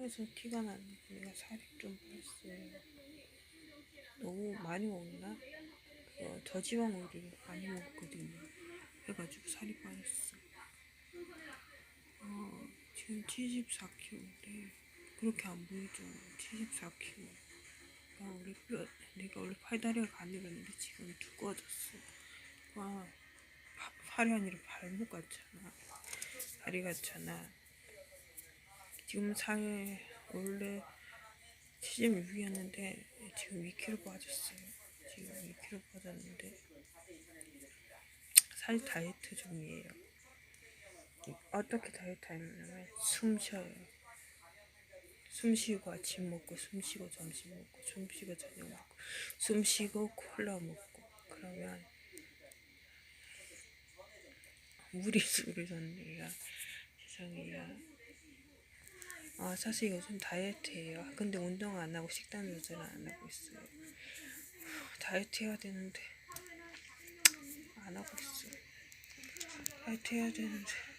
그래서 티가 나는 내가 살이 좀 빠졌어요. 너무 많이 먹나? 어, 저지방 오리를 많이 먹었거든요. 그래가지고 살이 빠졌어. 어, 지금 74kg인데 그렇게 안 보이죠? 74kg. 나 원래 뼈, 내가 원래 팔다리가 가늘었는데 지금 두꺼워졌어. 와, 파, 팔이 아니라 발목 같잖아. 다리 같잖아. 지금 살 원래 76이었는데 지금 2kg 빠졌어요. 지금 2kg 빠졌는데 살 다이어트 중이에요. 어떻게 다이어트 하냐면 숨 쉬어요. 숨 쉬고 아침 먹고 숨 쉬고 점심 먹고 숨 쉬고 저녁 먹고 숨 쉬고 콜라 먹고 그러면 무리수를 졌네요. 세상에요. 아, 사실 요즘 다이어트예요. 근데 운동 안 하고 식단 조절 안 하고 있어요. 다이어트 해야 되는데 안 하고 있어요. 다이어트 해야 되는데